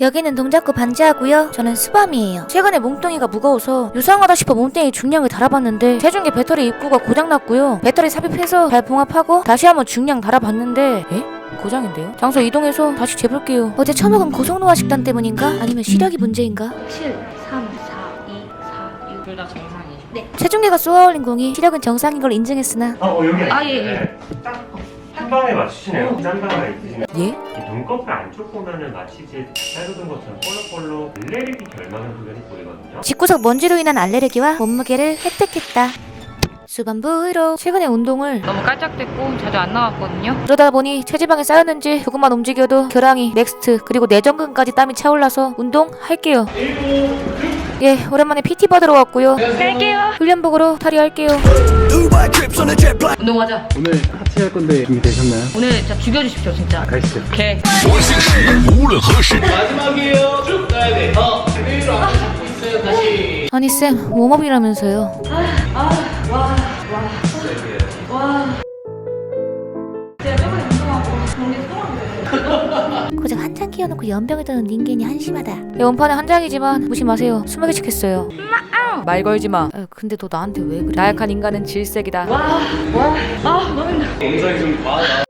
여기는 동작구 반지하고요. 저는 수밤이에요. 최근에 몸뚱이가 무거워서 유상하다 싶어 몸뚱이 중량을 달아봤는데 체중계 배터리 입구가 고장났고요. 배터리 삽입해서 잘 봉합하고 다시 한번 중량 달아봤는데 에? 고장인데요? 장소 이동해서 다시 재볼게요. 어제 처먹은 고성노화 식단 때문인가? 아니면 시력이 문제인가? 7, 3, 4, 2, 4, 6. 둘다 정상이죠. 네. 체중계가 쏘아올린 공이 시력은 정상인 걸 인증했으나 아, 어, 여기 아, 예, 예. 네. 딱 한 방에 맞추시네요. 짠바가 있으시네. 예? 이 눈꺼풀 안쪽 보면은 마치 이제 짧은 것처럼 볼록볼록 알레르기 결망의 소견이 보이거든요. 집구석 먼지로 인한 알레르기와 몸무게를 획득했다. 수반부로 최근에 운동을 너무 깔짝댔고 자주 안 나왔거든요. 그러다 보니 체지방이 쌓였는지 조금만 움직여도 결항이 넥스트 그리고 내전근까지 땀이 차올라서 운동할게요. 예, 오랜만에 PT 받으러 왔고요. 갈게요. 훈련복으로 탈의할게요. 운동하자. 오늘 하체 할 건데 준비되셨나요? 오늘 진짜 죽여주십시오, 진짜. 가시죠. 오케이. 我姓史，无论何时。 마지막이에요. 쭉 가야 돼. 더. 그대로 안 잡고 있어요. 다시. 아니 쌤, 웜업이라면서요. 제가 고작 한장 끼워놓고 연병을 드는 닌겐이 한심하다. 예, 원판은 한 장이지만 무시 마세요. 20개씩 했어요. 말 걸지 마. 에, 근데 너 나한테 왜 그래? 나약한 인간은 질색이다. 와, 와. 아, 너무 힘들어. 영상이 좀 과하다.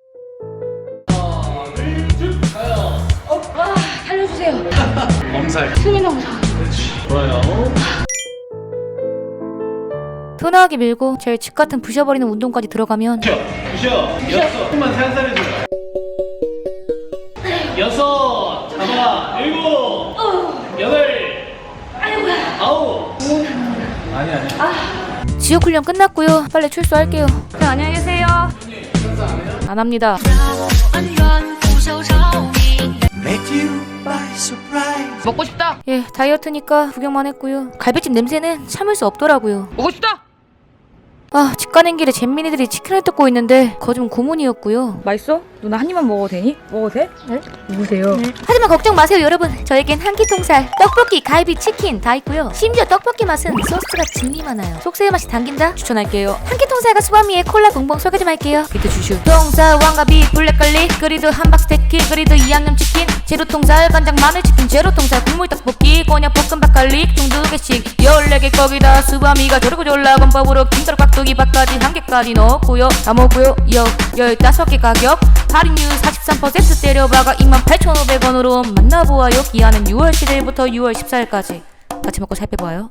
와, 살려주세요. 엄살. 숨이 너무 차. 좋아요. 편하게 밀고 제일 집 같은 부셔버리는 운동까지 들어가면 부셔. 부셔. 여섯. 조금만 살살해 줘. 여 지옥 훈련 끝났고요. 빨리 출소할게요. 네, 안녕히 계세요. 안 합니다. 먹고 싶다. 예, 다이어트니까 구경만 했고요. 갈비찜 냄새는 참을 수 없더라고요. 먹고 싶다. 아, 집 가는 길에 잼민이들이 치킨을 뜯고 있는데 거좀 고문이었고요. 맛있어? 누나 한 입만 먹어도 되니? 먹어도 돼? 네. 누구세요? 하지만 걱정 마세요, 여러분. 저에겐 한 끼 통살, 떡볶이, 갈비, 치킨 다 있고요. 심지어 떡볶이 맛은 소스가 진리 많아요. 속세의 맛이 당긴다? 추천할게요. 한 끼 통살과 수바미의 콜라 봉봉 소개 좀 할게요. 비트 주슈. 통살, 왕가비, 블랙갈릭, 그리드 함박스테이크, 그리드 이양념 치킨, 제로 통살, 간장 마늘 치킨, 제로 통살, 국물 떡볶이, 곤약 볶음밥 갈릭, 총두 개씩, 14개 거기다 수바미가 조르고 졸라 건법으로 김가루 깍 두기 밥까지 한 개까지 넣었고요. 다 먹고요. 여, 15개 가격. 할인율 43% 때려박아 28,500원으로 만나보아요. 기한은 6월 7일부터 6월 14일까지. 같이 먹고 살 빼봐요.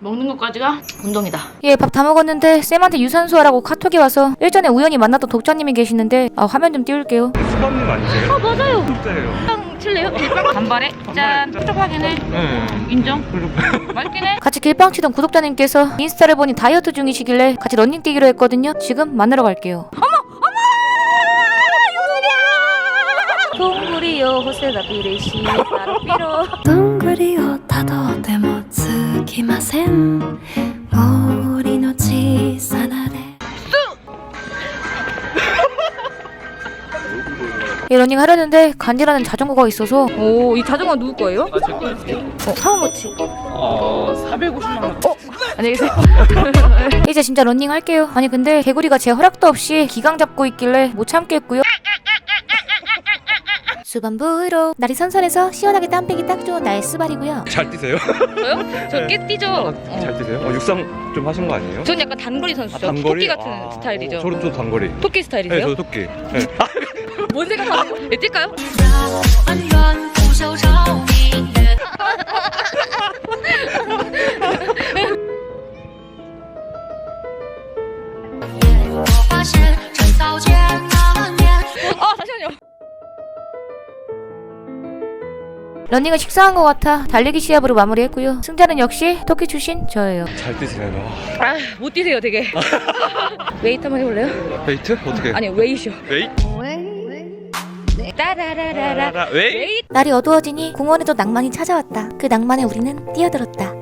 먹는 것까지가 운동이다. 예, 밥 다 먹었는데 쌤한테 유산소 하라고 카톡이 와서 일전에 우연히 만났던 독자님이 계시는데 아, 화면 좀 띄울게요. 수박님 아니세요? 아, 맞아요. 진짜예요. 빵 칠래요? 간발에 짠. 촉촉하긴 해. 네. 인정. 맛있긴 해. 같이 길빵 치던 구독자님께서 인스타를 보니 다이어트 중이시길래 같이 러닝 뛰기로 했거든요. 지금 만나러 갈게요. 동구리요 호세가 비레시 바로 삐로 どんぐりをたどってもつきません森の 예, 러닝 하려는데 간지라는 자전거가 있어서 오, 이 자전거 누구 거예요? 아 제 거예요. 어, 사모모치. 어 450만 원. 안녕히 계세요. 이제 진짜 러닝 할게요. 아니 근데 개구리가 제 허락도 없이 기강 잡고 있길래 못 참겠고요. 수반부로 날이 선선해서 시원하게 땀 빼기 딱 좋은 날 수발이고요. 잘 뛰세요? 저요? 저깨 뛰죠. 아, 어. 잘 뛰세요? 어, 육상 좀 하신 거 아니에요? 전 약간 단거리 선수죠. 토끼 같은 아, 스타일이죠. 어, 저는 좀 단거리. 토끼 네, 스타일이세요? 저도 토끼. 네. 뭔 생각하고 예, 뛸까요? 어, 런닝은 식상한 것 같아 달리기 시합으로 마무리했고요 승자는 역시 터키 출신 저예요 잘 뛰세요. 아못 뛰세요 되게 웨이트 한번 해볼래요? 웨이트? 어떻게? 아니 웨이쇼 웨이? 따라라라라. 웨이트? 웨이트. 날이 어두워지니 공원에도 낭만이 찾아왔다. 그 낭만에 우리는 뛰어들었다.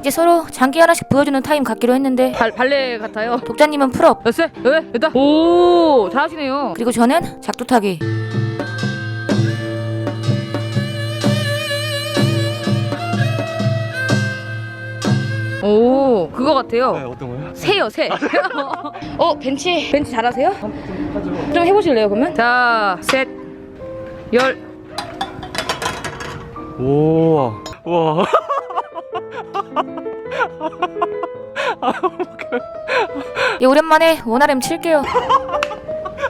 이제 서로 장기 하나씩 보여주는 타임 갖기로 했는데 발, 발레 같아요. 독자님은 풀업 몇 세? 왜? 됐다. 오, 잘하시네요. 그리고 저는 작두 타기 오 그거 같아요. 네, 어떤 거요? 새요 새. 어 벤치 벤치 잘하세요? 좀 해보실래요 그러면? 자 셋, 열. 우와. 우와. 예, 오랜만에 원RM 칠게요.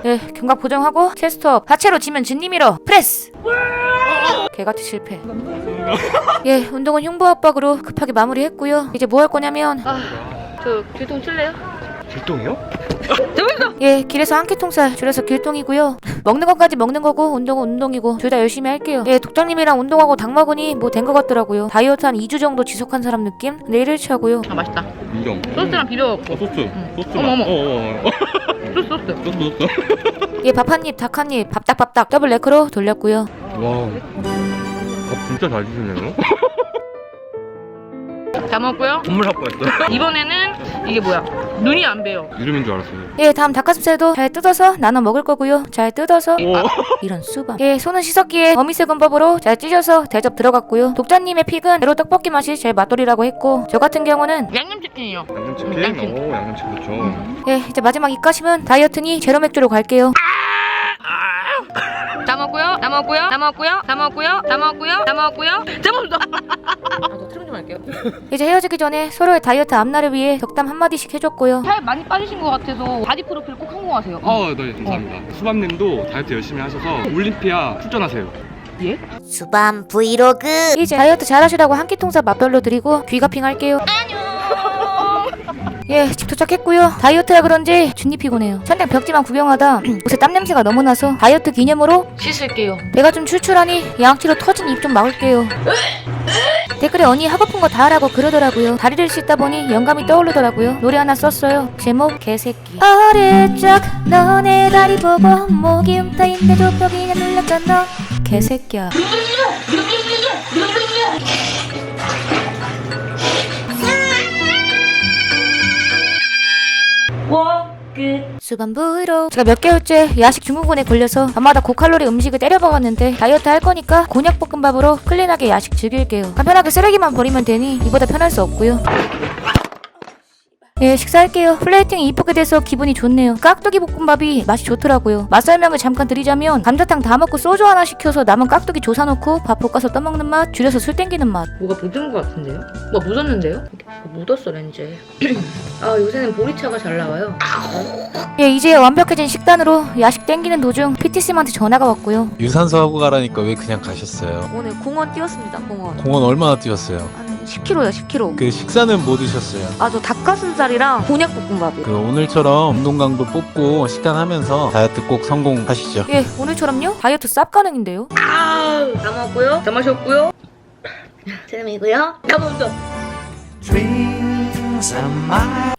예, 견각 보정하고 체스트업 하체로 지면 진님이러 프레스. 개같이 실패. 예, 운동은 흉부 압박으로 급하게 마무리했고요. 이제 뭐 할 거냐면 저 뒤통 칠래요? 길동이요? 예, 길에서 한 끼 통살 줄여서 길동이고요. 먹는 것까지 먹는 거고 운동은 운동이고 둘 다 열심히 할게요. 예, 독장님이랑 운동하고 닭 먹으니 뭐 된 것 같더라고요. 다이어트 한 2주 정도 지속한 사람 느낌? 내일 1차고요. 아 맛있다. 인정. 소스랑 비벼. 어, 소스. 소스. 어머, 어머. 어, 어, 어. 소스 소스. 소스, 소스. 예, 밥 한 입, 닭 한 입, 밥딱밥딱 더블 레크로 돌렸고요. 와. 밥 진짜 잘 드시네요. 다 먹고요. 선물 할 뻔했어요. 이번에는 이게 뭐야? 눈이 안 배요. 이름인 줄 알았어요. 예, 다음 닭가슴살도 잘 뜯어서 나눠 먹을 거고요. 잘 뜯어서 오. 이런 수박. 예, 손은 씻었기에 어미새 군법으로 잘 찢어서 대접 들어갔고요. 독자님의 픽은 대로 떡볶이 맛이 제일 맛돌이라고 했고 저 같은 경우는 양념 치킨이요. 양념치킨? 양념. 오, 양념치킨 좋죠. 예, 이제 마지막 입가심은 다이어트니 제로 맥주로 갈게요. 다 먹고요. 다 먹고요. 다 먹고요. 다 먹고요. 다 먹고요. 다 먹고요. 다. 아저 좀 할게요. 이제 헤어지기 전에 서로의 다이어트 앞날을 위해 덕담 한마디씩 해줬고요. 살 많이 빠지신 것 같아서 바디 프로필 꼭 성공하세요. 어, 네, 감사합니다. 수밤님도 다이어트 열심히 하셔서 올림피아 출전하세요. 수밤 브이로그 이제 다이어트 잘하시라고 한 끼 통사 맛별로 드리고 귀가핑 할게요. 예, 집 도착했고요. 다이어트라 그런지 준니 피곤해요. 천장 벽지만 구경하다 옷에 땀 냄새가 너무 나서 다이어트 기념으로 씻을게요. 배가 좀 출출하니 양치로 터진 입 좀 막을게요. 댓글에 언니 하고 싶은 거다 하라고 그러더라고요. 다리를 씻다 보니 영감이 떠오르더라고요. 노래 하나 썼어요. 제목 개새끼. 어릴 적 너네 다리 보고 목이 움타인데 조벽이냐 눌렸던 너 개새끼야. 수반부로. 제가 몇 개월째 야식 증후군에 걸려서 밤마다 고칼로리 음식을 때려 먹었는데 다이어트 할 거니까 곤약 볶음밥으로 클린하게 야식 즐길게요. 간편하게 쓰레기만 버리면 되니 이보다 편할 수 없고요 예, 식사할게요. 플레이팅이 이쁘게 돼서 기분이 좋네요. 깍두기 볶음밥이 맛이 좋더라고요. 맛 설명을 잠깐 드리자면 감자탕 다 먹고 소주 하나 시켜서 남은 깍두기 조사 놓고 밥 볶아서 떠먹는 맛, 줄여서 술 땡기는 맛. 뭐가 묻은 것 같은데요? 뭐 묻었는데요? 뭐 묻었어 렌즈에. 아 요새는 보리차가 잘 나와요. 예, 이제 완벽해진 식단으로 야식 땡기는 도중 PT쌤한테 전화가 왔고요. 유산소 하고 가라니까 왜 그냥 가셨어요? 오늘 공원 뛰었습니다, 공원. 공원 얼마나 뛰었어요? 한 10kg요, 10kg. 그 식사는 뭐 드셨어요? 아, 저 닭가슴살이랑 곤약볶음밥이요. 그 오늘처럼 운동 강도 뽑고 식단하면서 다이어트 꼭 성공하시죠. 예, 오늘처럼요? 다이어트 쌉 가능인데요? 아, 다 먹고요. 다 마셨고요. 쌤이고요 다 먹었어.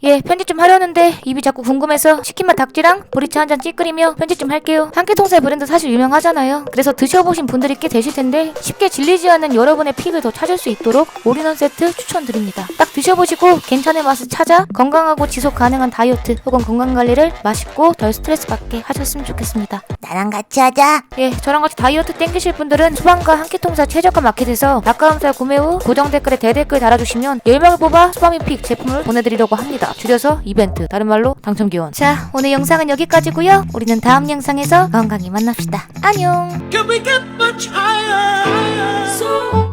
예, 편집 좀 하려는데 입이 자꾸 궁금해서 치킨맛 닭지랑 보리차 한 잔 찌끄리며 편집 좀 할게요. 한끼통살 브랜드 사실 유명하잖아요. 그래서 드셔보신 분들이 꽤 되실 텐데 쉽게 질리지 않는 여러분의 픽을 더 찾을 수 있도록 올인원 세트 추천드립니다. 딱 드셔보시고 괜찮은 맛을 찾아 건강하고 지속 가능한 다이어트 혹은 건강관리를 맛있고 덜 스트레스 받게 하셨으면 좋겠습니다. 나랑 같이 하자 예, 저랑 같이 다이어트 땡기실 분들은 수방과 한끼통살 최저가 마켓에서 닭가슴살 구매 후 고정 댓글에 대댓글 달아주시면 10명을 뽑아 수방미픽 제 품을 보내드리려고 합니다. 줄여서 이벤트, 다른 말로 당첨 기원. 자, 오늘 영상은 여기까지고요. 우리는 다음 영상에서 건강히 만납시다. 안녕. Can we get much higher? So